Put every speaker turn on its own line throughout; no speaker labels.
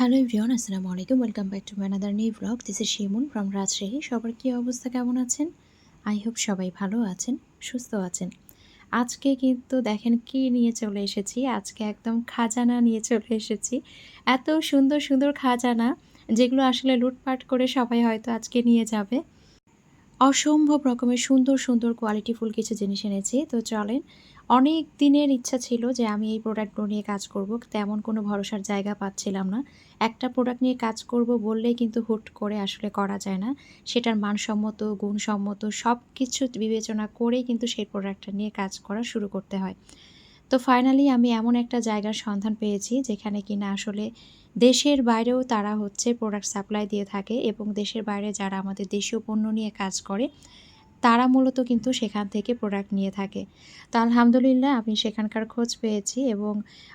Hello everyone, আসসালামু আলাইকুম। Welcome back to another new vlog this is Shimun from Rajshahi সবার কী অবস্থা কেমন আছেন? আই হোপ সবাই ভালো আছেন, সুস্থ আছেন। আজকে কিন্তু দেখেন কি নিয়ে চলে এসেছি। আজকে একদম খাজানা নিয়ে চলে এসেছি। এত সুন্দর সুন্দর খাজানা, যেগুলো আসলে লুটপাট করে সবাই হয়তো আজকে নিয়ে যাবে। অসম্ভব রকমের সুন্দর সুন্দর কোয়ালিটিফুল কিছু জিনিস এনেছি। তো চলেন, অনেক দিনের ইচ্ছা ছিল যে আমি এই প্রোডাক্টগুলো নিয়ে কাজ করব, তেমন কোনো ভরসার জায়গা পাচ্ছিলাম না। একটা প্রোডাক্ট নিয়ে কাজ করব বললেই কিন্তু হুট করে আসলে করা যায় না। সেটার মানসম্মত, গুণসম্মত সব কিছু বিবেচনা করেই কিন্তু সেই প্রোডাক্টটা নিয়ে কাজ করা শুরু করতে হয়। তো ফাইনালি আমি এমন একটা জায়গার সন্ধান পেয়েছি যেখানে কিনা আসলে দেশের বাইরেও তারা হচ্ছে প্রোডাক্ট সাপ্লাই দিয়ে থাকে এবং দেশের বাইরে যারা আমাদের দেশীয় পণ্য নিয়ে কাজ করে, তারা মূলত কিন্তু সেখান থেকে প্রোডাক্ট নিয়ে থাকে। তো আলহামদুলিল্লাহ আমি সেখানকার খোঁজ পেয়েছি এবং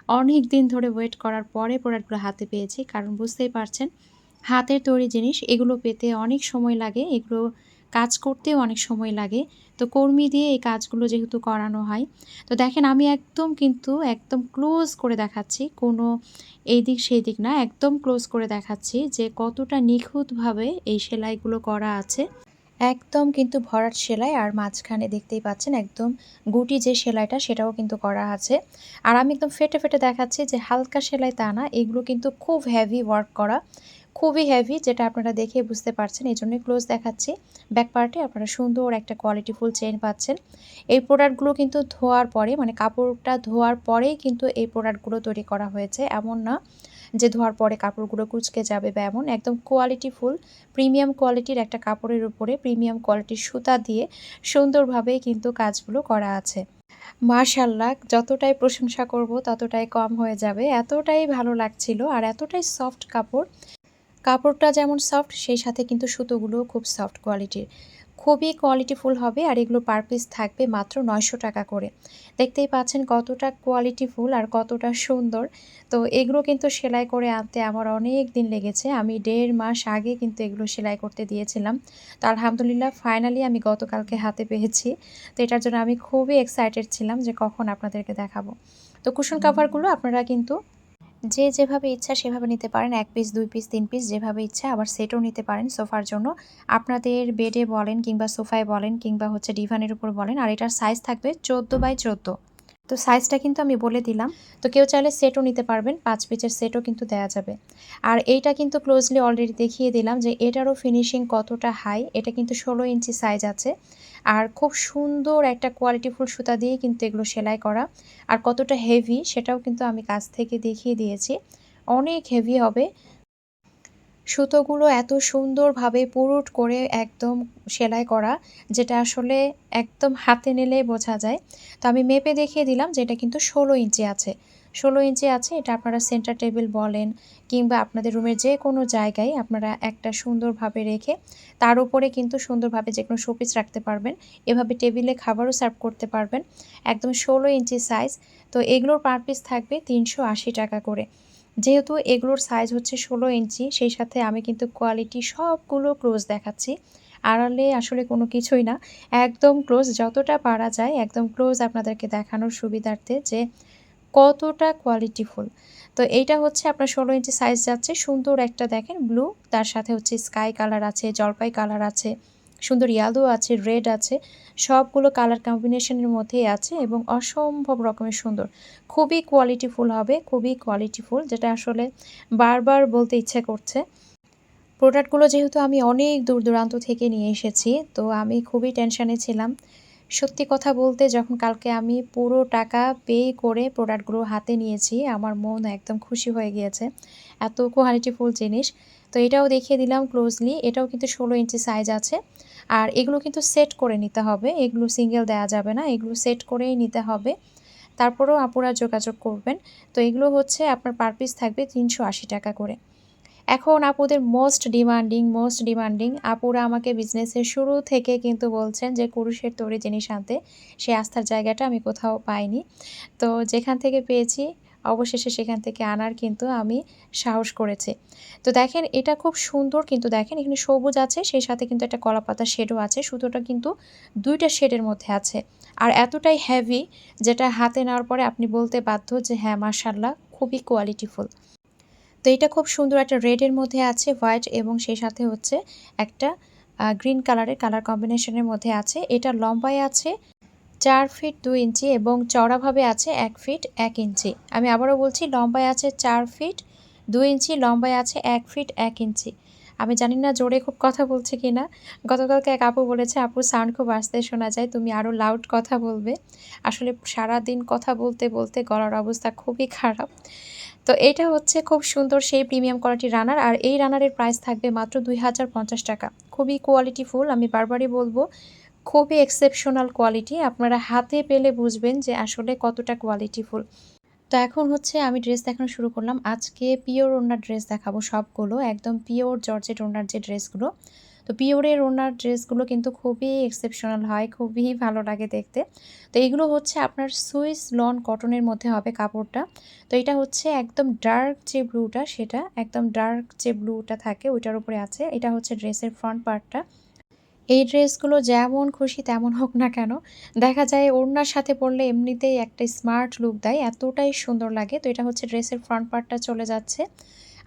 অনেক দিন ধরে ওয়েট করার পরে প্রোডাক্টগুলো হাতে পেয়েছি। কারণ বুঝতেই পারছেন, হাতের তৈরি জিনিস এগুলো পেতে অনেক সময় লাগে। এগুলো কাজ করতেও অনেক সময় লাগে। তো কর্মী দিয়ে এই কাজগুলো যেহেতু করানো হয়, তো দেখেন আমি একদম কিন্তু একদম ক্লোজ করে দেখাচ্ছি, কোনো এই দিক সেই দিক না, একদম ক্লোজ করে দেখাচ্ছি যে কতটা নিখুঁতভাবে এই সেলাইগুলো করা আছে। একদম কিন্তু ভরাট সেলাই আর মাঝখানে দেখতেই পাচ্ছেন একদম গুটি যে সেলাইটা সেটাও কিন্তু করা আছে। আর আমি একদম ফেটে ফেটে দেখাচ্ছি যে হালকা সেলাই তা না, এগুলো কিন্তু খুব হেভি ওয়ার্ক করা। খুবই হেভি যেটা আপনারা দেখে বুঝতে পারছেন, এই জন্যই ক্লোজ দেখাচ্ছি। ব্যাক পার্টে আপনারা সুন্দর একটা কোয়ালিটিফুল চেন পাচ্ছেন। এই প্রোডাক্টগুলো কিন্তু ধোয়ার পরে মানে কাপড়টা ধোয়ার পরেই কিন্তু এই প্রোডাক্টগুলো তৈরি করা হয়েছে। এমন না যে ধোয়ার পরে কাপড়গুলো কুচকে যাবে বা এমন, একদম কোয়ালিটি ফুল প্রিমিয়াম কোয়ালিটির একটা কাপড়ের উপরে প্রিমিয়াম কোয়ালিটির সুতা দিয়ে সুন্দরভাবে কিন্তু কাজগুলো করা আছে। মার্শাল্লাহ যতটাই প্রশংসা করব ততটাই কম হয়ে যাবে। এতটাই ভালো লাগছিল আর এতটাই সফট কাপড় কাপড়টা যেমন সফট সেই সাথে কিন্তু সুতোগুলোও খুব সফট কোয়ালিটির খুবই কোয়ালিটিফুল হবে আর এগুলো পার পিস থাকবে মাত্র নয়শো টাকা করে। দেখতেই পাচ্ছেন কতটা কোয়ালিটিফুল আর কতটা সুন্দর। তো এগুলো কিন্তু সেলাই করে আনতে আমার অনেক দিন লেগেছে। আমি দেড় মাস আগে কিন্তু এগুলো সেলাই করতে দিয়েছিলাম। তো আলহামদুলিল্লাহ ফাইনালি আমি গতকালকে হাতে পেয়েছি। তো এটার জন্য আমি খুবই এক্সাইটেড ছিলাম যে কখন আপনাদেরকে দেখাবো। তো কুশন কাভারগুলো আপনারা কিন্তু যে যেভাবে ইচ্ছা সেভাবে নিতে পারেন। এক পিস দুই পিস তিন পিস যেভাবে ইচ্ছা আবার সেটও নিতে পারেন সোফার জন্য। আপনাদের বেডে বলেন কিংবা সোফায় বলেন কিংবা হচ্ছে ডিভানের উপর বলেন আর এটার সাইজ থাকবে চোদ্দ বাই চোদ্দ। তো সাইজটা কিন্তু আমি বলে দিলাম। তো কেউ চাইলে সেটও নিতে পারবেন, পাঁচ পিচের সেটও কিন্তু দেওয়া যাবে। আর এইটা কিন্তু ক্লোজলি অলরেডি দেখিয়ে দিলাম যে এটারও ফিনিশিং কতটা হাই এটা কিন্তু ষোলো ইঞ্চি সাইজ আছে। আর খুব সুন্দর একটা কোয়ালিটিফুল সুতা দিয়ে কিন্তু এগুলো সেলাই করা। আর কতটা হেভি সেটাও কিন্তু আমি কাছ থেকে দেখিয়ে দিয়েছি। অনেক হেভি হবে। সুতোগুলো এত সুন্দরভাবে পুরুট করে একদম সেলাই করা, যেটা আসলে একদম হাতে নিলেই বোঝা যায়। তো আমি মেপে দেখিয়ে দিলাম যে এটা কিন্তু ষোলো ইঞ্চি আছে। ষোলো ইঞ্চি আছে, এটা আপনারা সেন্টার টেবিল বলেন কিংবা আপনাদের রুমের যে কোনো জায়গায় আপনারা একটা সুন্দরভাবে রেখে তার উপরে কিন্তু সুন্দরভাবে যে কোনো শোপিস রাখতে পারবেন। এভাবে টেবিলে খাবারও সার্ভ করতে পারবেন। একদম ষোলো ইঞ্চি সাইজ তো এগুলোর পার পিস থাকবে তিনশো আশি টাকা করে। যেহেতু এগুলোর সাইজ হচ্ছে ষোলো ইঞ্চি, সেই সাথে আমি কিন্তু কোয়ালিটি সবগুলো ক্লোজ দেখাচ্ছি। আড়ালে আসলে কোনো কিছুই না, একদম ক্লোজ যতটা পারা যায়, একদম ক্লোজ আপনাদেরকে দেখানোর সুবিধার্থে যে কতটা কোয়ালিটিফুল তো এইটা হচ্ছে আপনার ষোলো ইঞ্চি সাইজ যাচ্ছে, সুন্দর একটা দেখেন ব্লু তার সাথে হচ্ছে স্কাই কালার আছে, জলপাই কালার আছে। সুন্দর ইয়ালো আছে রেড আছে, সবগুলো কালার কম্বিনেশনের মধ্যেই আছে এবং অসম্ভব রকমের সুন্দর। খুবই কোয়ালিটিফুল হবে, খুবই কোয়ালিটিফুল যেটা আসলে বারবার বলতে ইচ্ছে করছে। প্রোডাক্টগুলো যেহেতু আমি অনেক দূর দূরান্ত থেকে নিয়ে এসেছি, তো আমি খুবই টেনশানে ছিলাম। সত্যি কথা বলতে যখন কালকে আমি পুরো টাকা পে করে প্রোডাক্টগুলো হাতে নিয়েছি, আমার মন একদম খুশি হয়ে গিয়েছে। এত কোয়ালিটিফুল জিনিস। তো এটাও দেখিয়ে দিলাম ক্লোজলি এটাও কিন্তু ষোলো ইঞ্চি সাইজ আছে। আর এগুলো কিন্তু সেট করে নিতে হবে। এগুলো সিঙ্গেল দেওয়া যাবে না। এগুলো সেট করেই নিতে হবে। তারপরেও আপুরা যোগাযোগ করবেন। তো এগুলো হচ্ছে আপনার পার পিস থাকবে তিনশো আশি টাকা করে। এখন আপুদের মোস্ট ডিমান্ডিং মোস্ট ডিমান্ডিং আপুরা আমাকে বিজনেসের শুরু থেকে কিন্তু বলছেন যে কুরুশের তৈরি জিনিস আনতে। সে আস্থার জায়গাটা আমি কোথাও পাইনি। তো যেখান থেকে পেয়েছি, অবশেষে সেখান থেকে আনার কিন্তু আমি সাহস করেছি। তো দেখেন, এটা খুব সুন্দর কিন্তু দেখেন, এখানে সবুজ আছে, সেই সাথে কিন্তু একটা কলাপাতা শেডও আছে সুতোটা কিন্তু দুইটা শেডের মধ্যে আছে। আর এতটাই হেভি যেটা হাতে নেওয়ার পরে আপনি বলতে বাধ্য যে হ্যাঁ মার্শাল্লাহ খুবই কোয়ালিটিফুল তো এটা খুব সুন্দর একটা রেডের মধ্যে আছে হোয়াইট এবং সেই সাথে হচ্ছে একটা গ্রিন কালারের কালার কম্বিনেশনের মধ্যে আছে। এটা লম্বায় আছে চার ফিট দু ইঞ্চি এবং চড়াভাবে আছে এক ফিট এক ইঞ্চি। আমি আবারও বলছি, লম্বায় আছে চার ফিট দু ইঞ্চি, লম্বায় আছে এক ফিট এক ইঞ্চি। আমি জানি না জোরে খুব কথা বলছে কি না গতকালকে এক আপু বলেছে, আপু, সাউন্ড খুব আসতে শোনা যায়, তুমি আরও লাউড কথা বলবে। আসলে সারা দিন কথা বলতে বলতে গলার অবস্থা খুবই খারাপ। তো এটা হচ্ছে খুব সুন্দর সেই প্রিমিয়াম কোয়ালিটির রানার আর এই রানারের প্রাইস থাকবে মাত্র দুই হাজার পঞ্চাশ টাকা। খুবই কোয়ালিটি ফুল আমি বারবারই বলব, খুবই এক্সেপশনাল কোয়ালিটি আপনারা হাতে পেলে বুঝবেন যে আসলে কতটা কোয়ালিটিফুল তো এখন হচ্ছে আমি ড্রেস দেখানো শুরু করলাম। আজকে পিওর ওনার ড্রেস দেখাবো সবগুলো, একদম পিওর জর্জেট ওনার যে ড্রেসগুলো তো পিওরের ওনার ড্রেসগুলো কিন্তু খুবই এক্সেপশনাল হয়, খুবই ভালো লাগে দেখতে। তো এইগুলো হচ্ছে আপনার সুইস লন কটনের মধ্যে হবে কাপড়টা। তো এটা হচ্ছে একদম ডার্ক যে ব্লুটা সেটা, একদম ডার্ক যে ব্লুটা থাকে ওইটার উপরে আছে। এটা হচ্ছে ড্রেসের ফ্রন্ট পার্টটা এই ড্রেসগুলো যেমন খুশি তেমন হোক না কেন, দেখা যায় ওড়নার সাথে পরলে এমনিতেই একটা স্মার্ট লুক দেয়, এতটাই সুন্দর লাগে। তো এটা হচ্ছে ড্রেসের ফ্রন্ট পার্টটা চলে যাচ্ছে।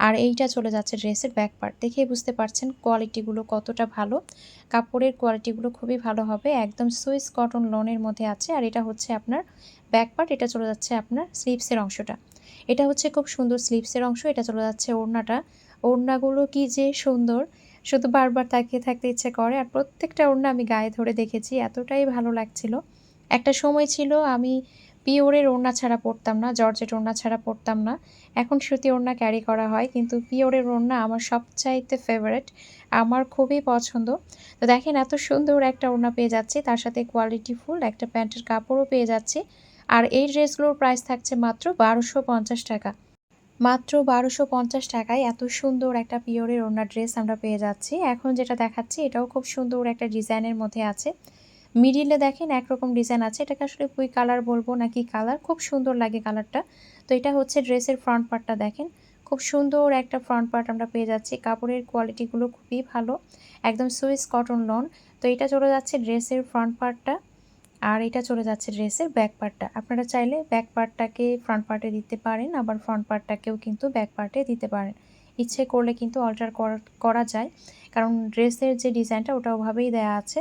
আর এইটা চলে যাচ্ছে ড্রেসের ব্যাক পার্ট দেখেই বুঝতে পারছেন কোয়ালিটিগুলো কতটা ভালো। কাপড়ের কোয়ালিটিগুলো খুবই ভালো হবে। একদম সুইস কটন লোনের মধ্যে আছে। আর এটা হচ্ছে আপনার ব্যাক পার্ট এটা চলে যাচ্ছে আপনার স্লিপসের অংশটা। এটা হচ্ছে খুব সুন্দর স্লিপসের অংশ। এটা চলে যাচ্ছে ওড়নাটা। ওড়নাগুলো কি যে সুন্দর। শুধু বারবার তাকিয়ে থাকতে ইচ্ছে করে। আর প্রত্যেকটা ওড়না আমি গায়ে ধরে দেখেছি। এতটাই ভালো লাগছিল। একটা সময় ছিল আমি পিওরের ওড়না ছাড়া পরতাম না, জর্জেট ওড়না ছাড়া পরতাম না। এখন সুতি ওড়না ক্যারি করা হয়, কিন্তু পিওরের ওড়না আমার সবচাইতে ফেভারেট আমার খুবই পছন্দ। তো দেখেন এত সুন্দর একটা ওড়না পেয়ে যাচ্ছি, তার সাথে কোয়ালিটি ফুল একটা প্যান্টের কাপড়ও পেয়ে যাচ্ছি। আর এই ড্রেসগুলোর প্রাইস থাকছে মাত্র বারোশো পঞ্চাশ টাকা। মাত্র বারোশো পঞ্চাশ টাকায় এত সুন্দর একটা পিওরের ওড়না ড্রেস আমরা পেয়ে যাচ্ছি। এখন যেটা দেখাচ্ছি, এটাও খুব সুন্দর একটা ডিজাইনের মধ্যে আছে। মিডিলে দেখেন একরকম ডিজাইন আছে। এটাকে আসলে পুই কালার বলব নাকি কালার খুব সুন্দর লাগে কালারটা তো এটা হচ্ছে ড্রেসের ফ্রন্ট পার্টটা দেখেন। খুব সুন্দর একটা ফ্রন্ট পার্ট আমরা পেয়ে যাচ্ছি। কাপড়ের কোয়ালিটিগুলো খুবই ভালো। একদম সুইস কটন লন তো এটা চলে যাচ্ছে ড্রেসের ফ্রন্ট পার্টটা আর এটা চলে যাচ্ছে ড্রেসের ব্যাক পার্টটা আপনারা চাইলে ব্যাক পার্টটাকে ফ্রন্ট পার্টে দিতে পারেন, আবার ফ্রন্ট পার্টটাকেও কিন্তু ব্যাক পার্টে দিতে পারেন। ইচ্ছে করলে কিন্তু অল্টার করা যায়। কারণ ড্রেসের যে ডিজাইনটা ওটা ওভাবেই দেয়া আছে।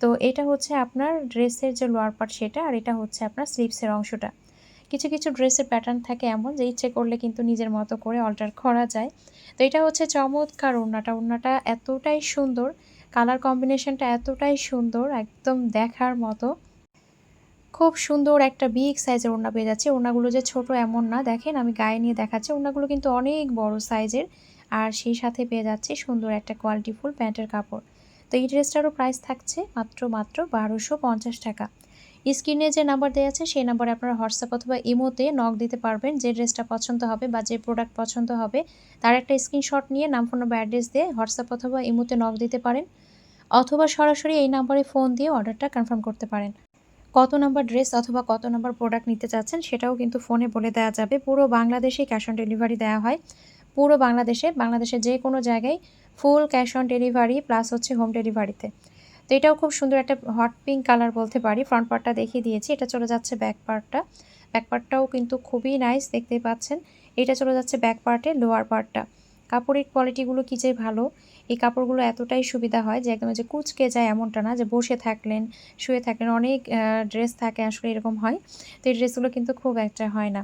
তো এটা হচ্ছে আপনার ড্রেসের যে লোয়ার পার্ট সেটা আর এটা হচ্ছে আপনার স্লিপসের অংশটা। কিছু কিছু ড্রেসের প্যাটার্ন থাকে এমন যে ইচ্ছে করলে কিন্তু নিজের মতো করে অল্টার করা যায়। তো এটা হচ্ছে চমৎকার ওড়নাটা। ওড়নাটা এতটাই সুন্দর কালার কম্বিনেশনটা এতটাই সুন্দর, একদম দেখার মতো। খুব সুন্দর একটা বিগ সাইজের ওড়না পেয়ে যাচ্ছে। ওড়নাগুলো যে ছোট এমন না। দেখেন আমি গায়ে নিয়ে দেখাচ্ছি। ওড়নাগুলো কিন্তু অনেক বড় সাইজের আর সেই সাথে পেয়ে যাচ্ছে সুন্দর একটা কোয়ালিটিফুল প্যান্টের কাপড়। তো এই ড্রেসটারও প্রাইস থাকছে মাত্র মাত্র বারোশো পঞ্চাশ টাকা। স্ক্রিনে যে নাম্বার দেওয়া আছে, সেই নাম্বারে আপনারা হোয়াটসঅ্যাপ অথবা ইমোতে নক দিতে পারবেন যে ড্রেসটা পছন্দ হবে বা যে প্রোডাক্ট পছন্দ হবে। তার একটা স্ক্রিনশট নিয়ে নাম ফোন বা অ্যাড্রেস দিয়ে হোয়াটসঅ্যাপ অথবা ইমোতে নক দিতে পারেন। অথবা সরাসরি এই নাম্বারে ফোন দিয়ে অর্ডারটা কনফার্ম করতে পারেন। কত নাম্বার ড্রেস অথবা কত নাম্বার প্রোডাক্ট নিতে চাচ্ছেন, সেটাও কিন্তু ফোনে বলে দেওয়া যাবে। পুরো বাংলাদেশেই ক্যাশ অন ডেলিভারি দেওয়া হয়। পুরো বাংলাদেশে, বাংলাদেশের যে কোনো জায়গায় full cash on delivery plus হচ্ছে হোম ডেলিভারিতে তো। এটাও খুব সুন্দর একটা হট পিঙ্ক কালার বলতে পারি। ফ্রন্ট পার্টটা দেখিয়ে দিয়েছি, এটা চলে যাচ্ছে ব্যাক পার্টটা ব্যাক পার্টটাও কিন্তু খুবই নাইস দেখতেই পাচ্ছেন। এটা চলে যাচ্ছে ব্যাক পার্টে লোয়ার পার্টটা কাপড়ের কোয়ালিটিগুলো কী যে ভালো, এই কাপড়গুলো এতটাই সুবিধা হয় যে একদম যে কুচকে যায় এমনটা না যে বসে থাকলেন, শুয়ে থাকলেন, অনেক ড্রেস থাকে আসলে এরকম হয়। তো এই ড্রেসগুলো কিন্তু খুব একটা হয় না।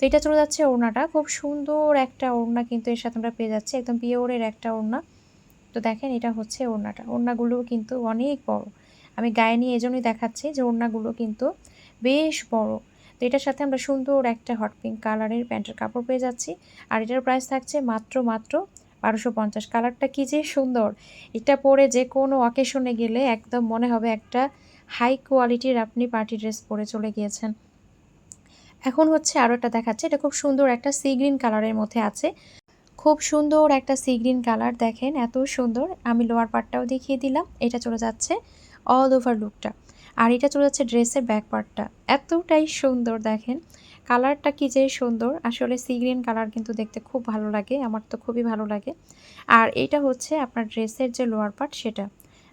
তো এটা চলে যাচ্ছে ওড়নাটা। খুব সুন্দর একটা ওড়না কিন্তু এর সাথে আমরা পেয়ে যাচ্ছি। একদম পিওরের একটা ওড়না। তো দেখেন এটা হচ্ছে ওড়নাটা। ওড়নাগুলোও কিন্তু অনেক বড়। আমি গায়ে নিয়ে এজন্যই দেখাচ্ছি যে ওড়নাগুলো কিন্তু বেশ বড়। তো এটার সাথে আমরা সুন্দর একটা হট পিঙ্ক কালারের প্যান্টের কাপড় পেয়ে যাচ্ছি। আর এটার প্রাইস থাকছে মাত্র মাত্র বারোশো পঞ্চাশ। কালারটা কী যে সুন্দর! এটা পরে যে কোনো অকেশনে গেলে একদম মনে হবে একটা হাই কোয়ালিটির আপনি পার্টি ড্রেস পরে চলে গিয়েছেন। এখন হচ্ছে আরও একটা দেখাচ্ছে, এটা খুব সুন্দর একটা সি গ্রিন কালারের মধ্যে আছে। খুব সুন্দর একটা সি গ্রিন কালার দেখেন এত সুন্দর। আমি লোয়ার পার্টটাও দেখিয়ে দিলাম, এটা চলে যাচ্ছে অল ওভার লুকটা আর এটা চলে যাচ্ছে ড্রেসের ব্যাক পার্টটা এতটাই সুন্দর, দেখেন। কালারটা কি যে সুন্দর, আসলে সি গ্রিন কালার কিন্তু দেখতে খুব ভালো লাগে, আমার তো খুবই ভালো লাগে। আর এটা হচ্ছে আপনার ড্রেসের যে লোয়ার পার্ট সেটা।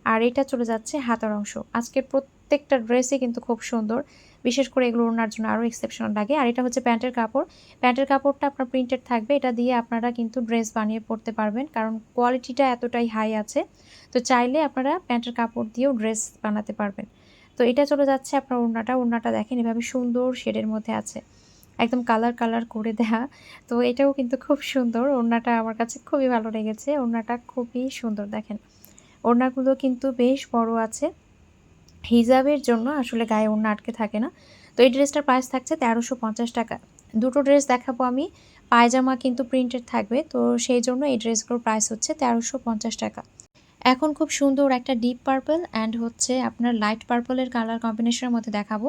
আর এটা চলে যাচ্ছে হাতার অংশ। আজকের প্রত্যেক প্রত্যেকটা ড্রেসই কিন্তু খুব সুন্দর। বিশেষ করে এগুলো ওনার জন্য আরও এক্সেপশনাল লাগে। আর এটা হচ্ছে প্যান্টের কাপড়। প্যান্টের কাপড়টা আপনার প্রিন্টেড থাকবে। এটা দিয়ে আপনারা কিন্তু ড্রেস বানিয়ে পরতে পারবেন। কারণ কোয়ালিটিটা এতটাই হাই আছে। তো চাইলে আপনারা প্যান্টের কাপড় দিয়েও ড্রেস বানাতে পারবেন। তো এটা চলে যাচ্ছে আপনার ওড়নাটা। ওড়নাটা দেখেন এভাবে সুন্দর শেডের মধ্যে আছে। একদম কালার কালার করে দেয়া। তো এটাও কিন্তু খুব সুন্দর। ওড়নাটা আমার কাছে খুবই ভালো লেগেছে। ওড়নাটা খুবই সুন্দর দেখেন। ওড়নাগুলো কিন্তু বেশ বড় আছে। হিজাবের জন্য আসলে গায়ে ওড়না আটকে থাকে না। তো এই ড্রেসটার প্রাইস থাকছে তেরোশো পঞ্চাশ টাকা। দুটো ড্রেস দেখাবো আমি। পায়জামা কিন্তু প্রিন্টেড থাকবে। তো সেই জন্য এই ড্রেসগুলোর প্রাইস হচ্ছে তেরোশো পঞ্চাশ টাকা। এখন খুব সুন্দর একটা ডিপ পার্পল অ্যান্ড হচ্ছে আপনার লাইট পার্পলের কালার কম্বিনেশনের মধ্যে দেখাবো।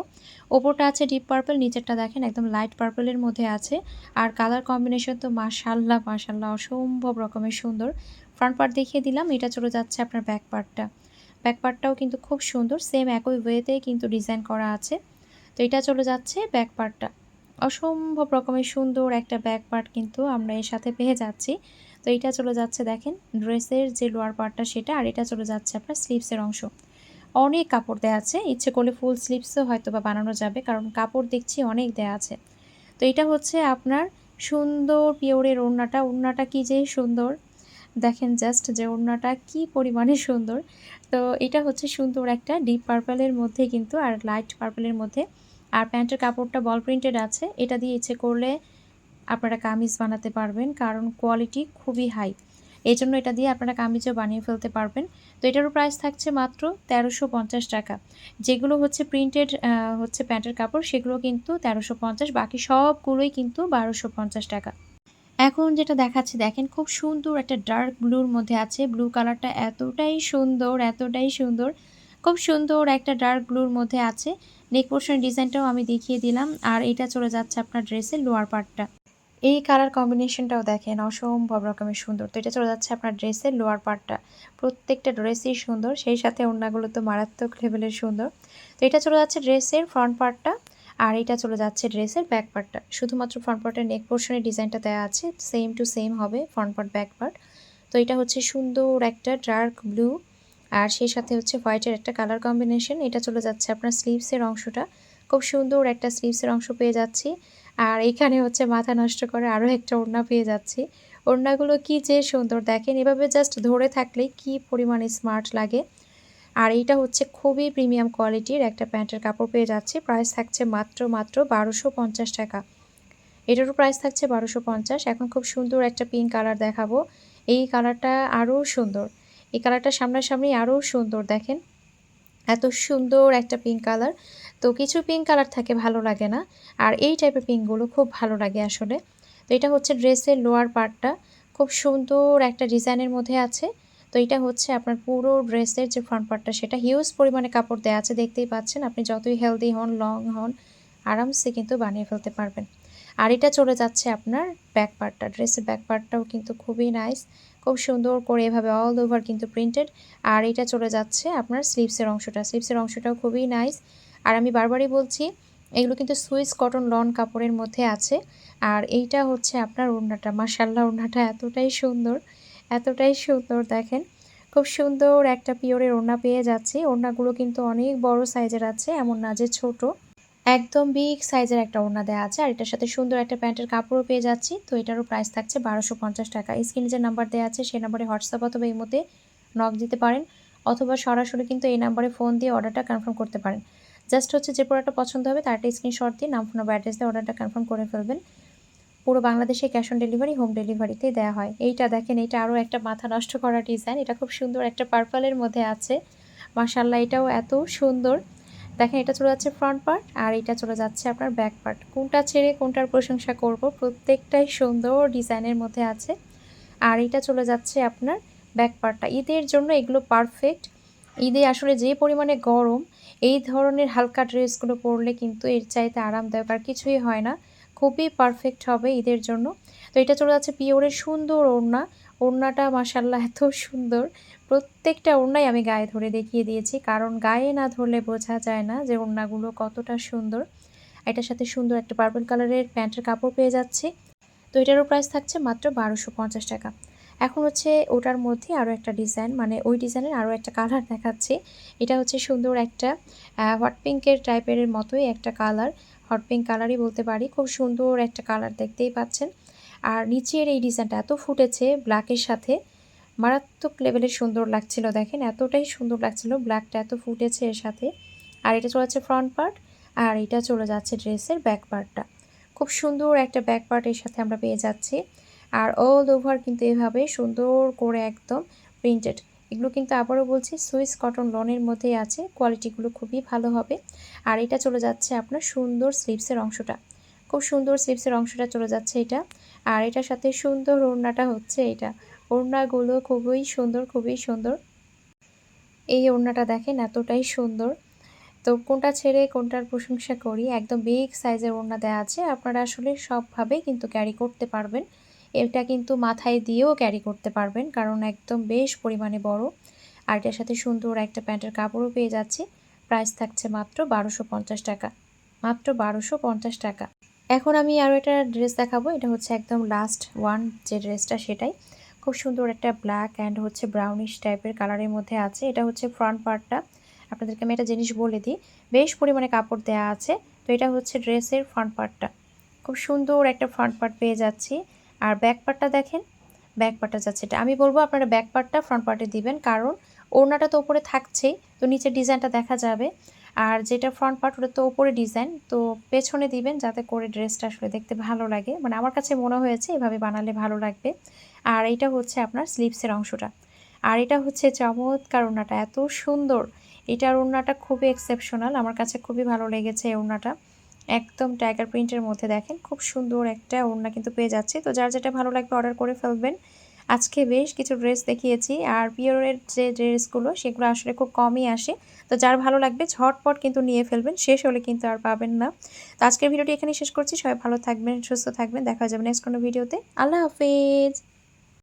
ওপরটা আছে ডিপ পার্পল নিচেরটা দেখেন একদম লাইট পার্পলের মধ্যে আছে। আর কালার কম্বিনেশন তো মাশাল্লাহ মাশাল্লাহ অসম্ভব রকমের সুন্দর। ফ্রন্ট পার্ট দেখিয়ে দিলাম, এটা চলে যাচ্ছে আপনার ব্যাক পার্টটা ব্যাক পার্টটাও কিন্তু খুব সুন্দর সেম একই ওয়েতে কিন্তু ডিজাইন করা আছে। তো এটা চলে যাচ্ছে ব্যাক পার্টটা অসম্ভব রকমের সুন্দর একটা ব্যাক পার্ট কিন্তু আমরা এর সাথে পেয়ে যাচ্ছি। তো এটা চলে যাচ্ছে দেখেন ড্রেসের যে লোয়ার পার্টটা সেটা, আর এটা চলে যাচ্ছে আপনার স্লিভসের অংশ। অনেক কাপড় দেওয়া আছে, ইচ্ছে করলে ফুল স্লিভসও হয়তো বা বানানো যাবে, কারণ কাপড় দেখছি অনেক দেওয়া আছে। তো এটা হচ্ছে আপনার সুন্দর পিওরের ওড়নাটা ওড়নাটা কি যে সুন্দর? দেখেন জাস্ট যে ওড়নাটা কি পরিমাণে সুন্দর। তো এটা হচ্ছে সুন্দর একটা ডিপ পার্পলের মধ্যে কিন্তু আর লাইট পার্পলের মধ্যে। আর প্যান্টের কাপড়টা বল প্রিন্টেড আছে, এটা দিয়ে ইচ্ছে করলে আপনারা কামিজ বানাতে পারবেন, কারণ কোয়ালিটি খুবই হাই এই জন্য এটা দিয়ে আপনারা কামিজও বানিয়ে ফেলতে পারবেন। তো এটারও প্রাইস থাকছে মাত্র তেরোশো পঞ্চাশ টাকা। যেগুলো হচ্ছে প্রিন্টেড হচ্ছে প্যান্টের কাপড়, সেগুলো কিন্তু তেরোশো পঞ্চাশ, বাকি সবগুলোই কিন্তু বারোশো পঞ্চাশ টাকা। এখন যেটা দেখাচ্ছে, দেখেন খুব সুন্দর একটা ডার্ক ব্লুর মধ্যে আছে। ব্লু কালারটা এতটাই সুন্দর এতটাই সুন্দর। খুব সুন্দর একটা ডার্ক ব্লুর মধ্যে আছে। নেক পোর্শন ডিজাইনটাও আমি দেখিয়ে দিলাম। আর এটা চলে যাচ্ছে আপনার ড্রেসের লোয়ার পার্টটা এই কালার কম্বিনেশনটাও দেখেন, অসম্ভব রকমের সুন্দর। তো এটা চলে যাচ্ছে আপনার ড্রেসের লোয়ার পার্টটা প্রত্যেকটা ড্রেসই সুন্দর, সেই সাথে ওড়নাগুলো তো মারাত্মক লেভেলের সুন্দর। তো এটা চলে যাচ্ছে ড্রেসের ফ্রন্ট পার্টটা আর এটা চলে যাচ্ছে ড্রেসের ব্যাক পার্টটা শুধুমাত্র ফ্রন্ট পার্টের নেক পোর্শনের ডিজাইনটা দেওয়া আছে সেম টু সেম হবে ফ্রন্ট পার্ট ব্যাক পার্ট তো এটা হচ্ছে সুন্দর একটা ডার্ক ব্লু আর সেই সাথে হচ্ছে হোয়াইটের একটা কালার কম্বিনেশন এটা চলে যাচ্ছে আপনার স্লিভসের অংশটা। খুব সুন্দর একটা স্লিভসের অংশ পেয়ে যাচ্ছি। আর এখানে হচ্ছে মাথা নষ্ট করে আরও একটা ওড়না পেয়ে যাচ্ছি। ওড়নাগুলো কি যে সুন্দর। দেখেন, এভাবে জাস্ট ধরে থাকলে কি পরিমাণে স্মার্ট লাগে। আর এইটা হচ্ছে খুবই প্রিমিয়াম কোয়ালিটির একটা প্যান্টের কাপড় পেয়ে যাচ্ছে। প্রাইস থাকছে মাত্র মাত্র বারোশো পঞ্চাশ টাকা। এটারও প্রাইস থাকছে বারোশো পঞ্চাশ। এখন খুব সুন্দর একটা পিঙ্ক কালার দেখাবো। এই কালারটা আরও সুন্দর। এই কালারটা সামনাসামনি আরও সুন্দর, দেখেন। এত সুন্দর একটা পিঙ্ক কালার তো কিছু পিঙ্ক কালার থাকে ভালো লাগে না। আর এই টাইপের পিঙ্কগুলো খুব ভালো লাগে আসলে। তো এটা হচ্ছে ড্রেসের লোয়ার পার্টটা খুব সুন্দর একটা ডিজাইনের মধ্যে আছে। তো এটা হচ্ছে আপনার পুরো ড্রেসের যে ফ্রন্ট পার্টটা সেটা হিউজ পরিমাণে কাপড় দেওয়া আছে, দেখতেই পাচ্ছেন। আপনি যতই হেলদি হন লং হন, আরামসে কিন্তু বানিয়ে ফেলতে পারবেন। আর এটা চলে যাচ্ছে আপনার ব্যাক পার্টটা ড্রেসের ব্যাক পার্টটাও কিন্তু খুবই নাইস খুব সুন্দর করে এভাবে অল ওভার কিন্তু প্রিন্টেড আর এটা চলে যাচ্ছে আপনার স্লিভসের অংশটা স্লিভসের অংশটাও খুবই নাইস আর আমি বারবারই বলছি, এগুলো কিন্তু সুইস কটন লন কাপড়ের মধ্যে আছে। আর এইটা হচ্ছে আপনার ওড়নাটা মাসাল্লাহ ওড়নাটা এতটাই সুন্দর। এতটাই সুন্দর, দেখেন। খুব সুন্দর একটা পিওরের ওড়না পেয়ে যাচ্ছি। ওড়নাগুলো কিন্তু অনেক বড় সাইজের আছে, এমন না যে ছোট। একদম বিগ সাইজের একটা ওড়না দেওয়া আছে, আর এটার সাথে সুন্দর একটা প্যান্টের কাপড়ও পেয়ে যাচ্ছি। তো এটারও প্রাইস থাকছে বারোশো পঞ্চাশ টাকা। স্ক্রিনে যে নাম্বার দেওয়া আছে, সেই নাম্বারে হোয়াটসঅ্যাপ অথবা এই মধ্যে নক দিতে পারেন, অথবা সরাসরি কিন্তু এই নাম্বারে ফোন দিয়ে অর্ডারটা কনফার্ম করতে পারেন। জাস্ট হচ্ছে যে প্রোডাক্টটা পছন্দ হবে তার একটা স্ক্রিনশট দিয়ে নাম, ফোন বা অ্যাড্রেস দিয়ে অর্ডারটা কনফার্ম করে ফেলবেন। পুরো বাংলাদেশে ক্যাশ অন ডেলিভারি, হোম ডেলিভারিতেই দেওয়া হয়। এইটা দেখেন এটা আরও একটা মাথা নষ্ট করা ডিজাইন। এটা খুব সুন্দর একটা পার্পলের মধ্যে আছে। মাসাল্লাহ এটাও এত সুন্দর। দেখেন, এটা চলে যাচ্ছে ফ্রন্ট পার্ট আর এটা চলে যাচ্ছে আপনার ব্যাক পার্ট কোনটা ছেড়ে কোনটার প্রশংসা করব? প্রত্যেকটাই সুন্দর ডিজাইনের মধ্যে আছে। আর এটা চলে যাচ্ছে আপনার ব্যাক পার্টটা ঈদের জন্য এগুলো পারফেক্ট ঈদে আসলে যে পরিমাণে গরম, এই ধরনের হালকা ড্রেসগুলো পরলে কিন্তু এর চাইতে আরামদায়ক আর কিছুই হয় না। খুবই পারফেক্ট হবে ঈদের জন্য। তো এটা চলে যাচ্ছে পিওরের সুন্দর ওড়না। ওড়নাটা মাসাল্লাহ এত সুন্দর। প্রত্যেকটা ওড়নাই আমি গায়ে ধরে দেখিয়ে দিয়েছি। কারণ গায়ে না ধরলে বোঝা যায় না যে ওড়নাগুলো কতটা সুন্দর। এটার সাথে সুন্দর একটা পার্পল কালারের প্যান্টের কাপড় পেয়ে যাচ্ছি। তো এটারও প্রাইস থাকছে মাত্র বারোশো পঞ্চাশ টাকা। এখন হচ্ছে ওটার মধ্যে আরও একটা ডিজাইন মানে ওই ডিজাইনের আরও একটা কালার দেখাচ্ছি। এটা হচ্ছে সুন্দর একটা হট পিঙ্কের টাইপের মতোই একটা কালার হট পিঙ্ক কালারই বলতে পারি। খুব সুন্দর একটা কালার দেখতেই পাচ্ছেন। আর নিচের এই ডিজাইনটা এত ফুটেছে ব্ল্যাকের সাথে। মারাত্মক লেভেলের সুন্দর লাগছিল, দেখেন এতটাই সুন্দর লাগছিল ব্ল্যাকটা এত ফুটেছে এর সাথে। আর এটা চলে যাচ্ছে ফ্রন্ট পার্ট আর এটা চলে যাচ্ছে ড্রেসের ব্যাক পার্টটা খুব সুন্দর একটা ব্যাক পার্ট এর সাথে আমরা পেয়ে যাচ্ছি। আর অল ওভার কিন্তু এভাবে সুন্দর করে একদম প্রিন্টেড এগুলো কিন্তু আবারও বলছি, সুইস কটন লনের মধ্যেই আছে, কোয়ালিটিগুলো খুবই ভালো হবে। আর এটা চলে যাচ্ছে আপনার সুন্দর স্লিপসের অংশটা। খুব সুন্দর স্লিপসের অংশটা চলে যাচ্ছে এটা। আর এটার সাথে সুন্দর ওড়নাটা হচ্ছে এটা। ওড়নাগুলো খুবই সুন্দর খুবই সুন্দর। এই ওড়নাটা দেখেন এতটাই সুন্দর। তো কোনটা ছেড়ে কোনটার প্রশংসা করি, একদম বিগ সাইজের ওড়না দেওয়া আছে। আপনারা আসলে সবভাবেই কিন্তু ক্যারি করতে পারবেন। এটা কিন্তু মাথায় দিয়েও ক্যারি করতে পারবেন, কারণ একদম বেশ পরিমাণে বড়। আর এটার সাথে সুন্দর একটা প্যান্টের কাপড়ও পেয়ে যাচ্ছি। প্রাইস থাকছে মাত্র বারোশো পঞ্চাশ টাকা। মাত্র বারোশো পঞ্চাশ টাকা। এখন আমি আরও একটা ড্রেস দেখাবো, এটা হচ্ছে একদম লাস্ট ওয়ান যে ড্রেসটা সেটাই। খুব সুন্দর একটা ব্ল্যাক অ্যান্ড হচ্ছে ব্রাউনিশ টাইপের কালারের মধ্যে আছে। এটা হচ্ছে ফ্রন্ট পার্টটা আপনাদেরকে আমি একটা জিনিস বলে দিই, বেশ পরিমাণে কাপড় দেওয়া আছে। তো এটা হচ্ছে ড্রেসের ফ্রন্ট পার্টটা খুব সুন্দর একটা ফ্রন্ট পার্ট পেয়ে যাচ্ছি। আর ব্যাক পার্টটা দেখেন। ব্যাক পার্টটা যাচ্ছে এটা। আমি বলব আপনারা ব্যাক পার্টটা ফ্রন্ট পার্টে দিবেন, কারণ ওড়নাটা তো ওপরে থাকছেই, তো নিচের ডিজাইনটা দেখা যাবে। আর যেটা ফ্রন্ট পার্ট ওটা তো ওপরে ডিজাইন তো পেছনে দিবেন যাতে করে ড্রেসটা আসলে দেখতে ভালো লাগে। মানে আমার কাছে মনে হয়েছে এভাবে বানালে ভালো লাগবে। আর এটা হচ্ছে আপনার স্লিপসের অংশটা। আর এটা হচ্ছে চমৎকার ওড়নাটা, এত সুন্দর। এটার ওড়নাটা খুবই এক্সেপশনাল আমার কাছে খুবই ভালো লেগেছে এই ওড়নাটা। একদম টাইগার প্রিন্টের মধ্যে দেখেন, খুব সুন্দর একটা ওড়না কিন্তু পেয়ে যাচ্ছে। তো যার যেটা ভালো লাগবে অর্ডার করে ফেলবেন। আজকে বেশ কিছু ড্রেস দেখিয়েছি, আর পিওরের যে ড্রেসগুলো সেগুলো আসলে খুব কমই আসে। তো যার ভালো লাগবে ঝটপট কিন্তু নিয়ে ফেলবেন, শেষ হলে কিন্তু আর পাবেন না। তো আজকের ভিডিওটি এখানে শেষ করছি, সবাই ভালো থাকবেন, সুস্থ থাকবেন, দেখা যাবে নেক্সট কোনো ভিডিওতে। আল্লাহ হাফেজ!